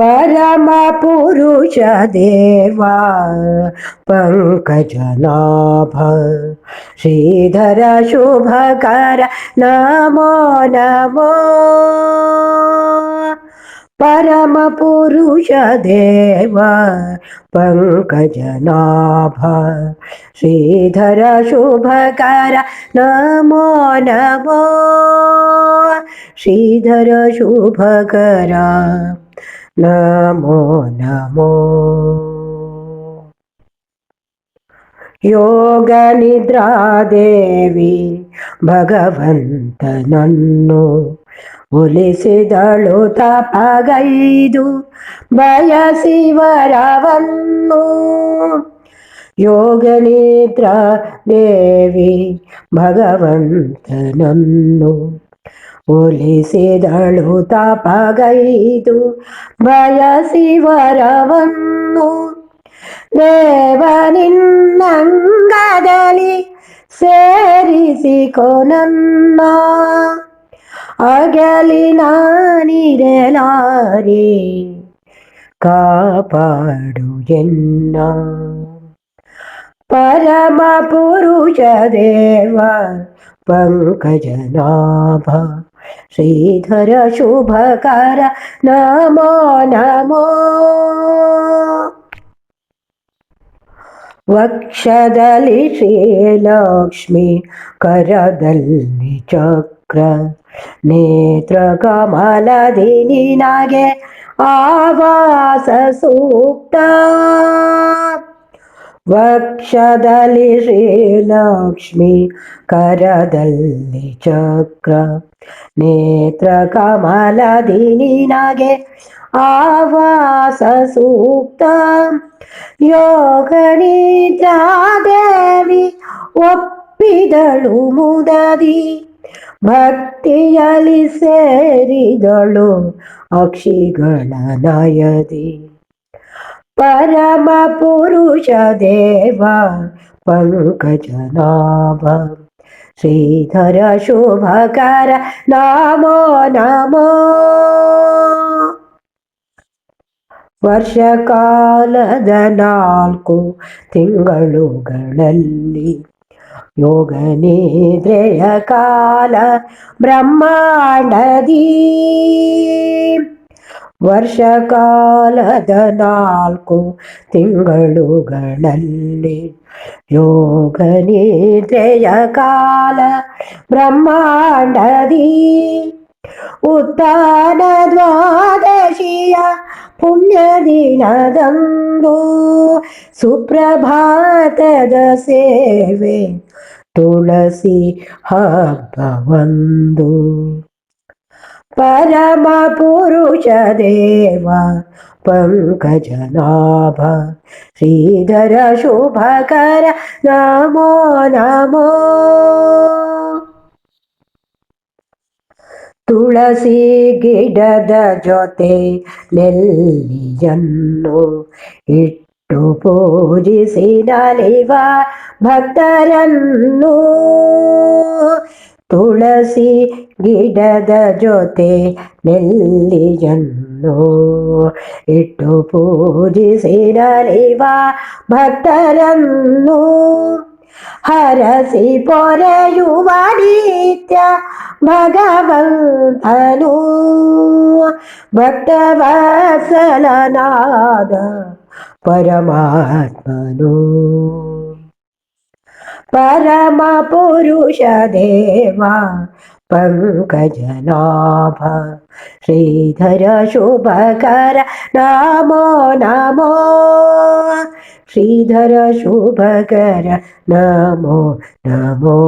परमपुरुषदेवा पङ्कजनाभ श्रीधर शुभकर नमो नमो परमपुरुषदेवा पङ्कजनाभ श्रीधर शुभकर नमो नमो श्रीधर शुभकरा നമോ നമോ ಯೋಗನಿದ್ರಾದೇವಿ ಭಗವಂತನನ್ನು ಒಲಿಸಿದಳು ತಪಗೈದು ಬಯಸಿವರವನ್ನು ಯೋಗನಿದ್ರಾ ದೇವಿ ಭಗವಂತನನ್ನು ಒಲಿಸಿದಳು ತಪಗೈದು ಬಯಸಿವರವನ್ನು ದೇವನಿನ್ನಂಗದಲ್ಲಿ ಸೇರಿಸಿಕೊನನ್ನ ಅಗಲಿ ನಾನಿರಲಾರಿ ಕಾಪಾಡು ಎನ್ನ ಪರಮ ಪುರುಷ ದೇವ पङ्कजनाभ श्रीधर शुभकर नमो नमो वक्षदलि श्रीलक्ष्मि करदल्लिचक्र नेत्रकमलदिनि नागे आवासूक्त ವಕ್ಷದಲ್ಲಿ ಶ್ರೀಲಕ್ಷ್ಮಿ ಕರದಲ್ಲಿ ಚಕ್ರ ನೇತ್ರ ಕಮಲದಿ ನಿನಗೆ ಆವಾಸ ಸೂಕ್ತ ಯೋಗ ಒಪ್ಪಿದಳು ಮುದದಿ ಭಕ್ತಿಯಲ್ಲಿ ಸೇರಿದಳು ಅಕ್ಷಿಗಳ ನಯದಿ പരമപുരുഷദേവ പങ്കജനാഭ ശ്രീധര ശുഭകര നമോ നമോ ವರ್ಷಕಾಲದ ನಾಲ್ಕು ತಿಂಗಳುಗಳಲ್ಲಿ ಯೋಗ ನಿದ್ರೆಯ ಕಾಲ ಬ್ರಹ್ಮಾಂಡದಿ ವರ್ಷಕಾಲದ ನಾಲ್ಕು ತಿಂಗಳುಗಳಲ್ಲಿ ಯೋಗ ನಿದ್ರೆಯ ಕಾಲ ಬ್ರಹ್ಮಾಂಡದಿ ಉತ್ತಾನ ದ್ವಾದಶಿಯ ಪುಣ್ಯ ದಿನದಂದು ಸುಪ್ರಭಾತದ ಸೇವೆ ತುಳಸಿ ಹಬ್ಬವಂದು പരമപുരുഷദേവ പങ്കജനാഭ ശ്രീധര ശുഭകര നമോ നമോ ತುಳಸಿ ಗಿಡದ ಜೊತೆ ನೆಲ್ಲಿಯನ್ನು ಇಟ್ಟು ಪೂಜಿಸಿ ನಲಿವ ಭಕ್ತರನ್ನು ತುಳಸಿ ಗಿಡದ ಜೊತೆ ನೆಲ್ಲಿಯನ್ನು ಇಟ್ಟು ಪೂಜಿಸಿರಲಿವ ಭಕ್ತರನ್ನು ಹರಸಿ ಪೊರೆಯುವ ನಿತ್ಯ ಭಗವಂತನು ಭಕ್ತವತ್ಸಲನಾದ ಪರಮಾತ್ಮನು പരമപുരുഷദേവ പങ്കജനാഭ ശ്രീധര ശുഭകര നമോ നമോ ശ്രീധര ശുഭകര നമോ നമോ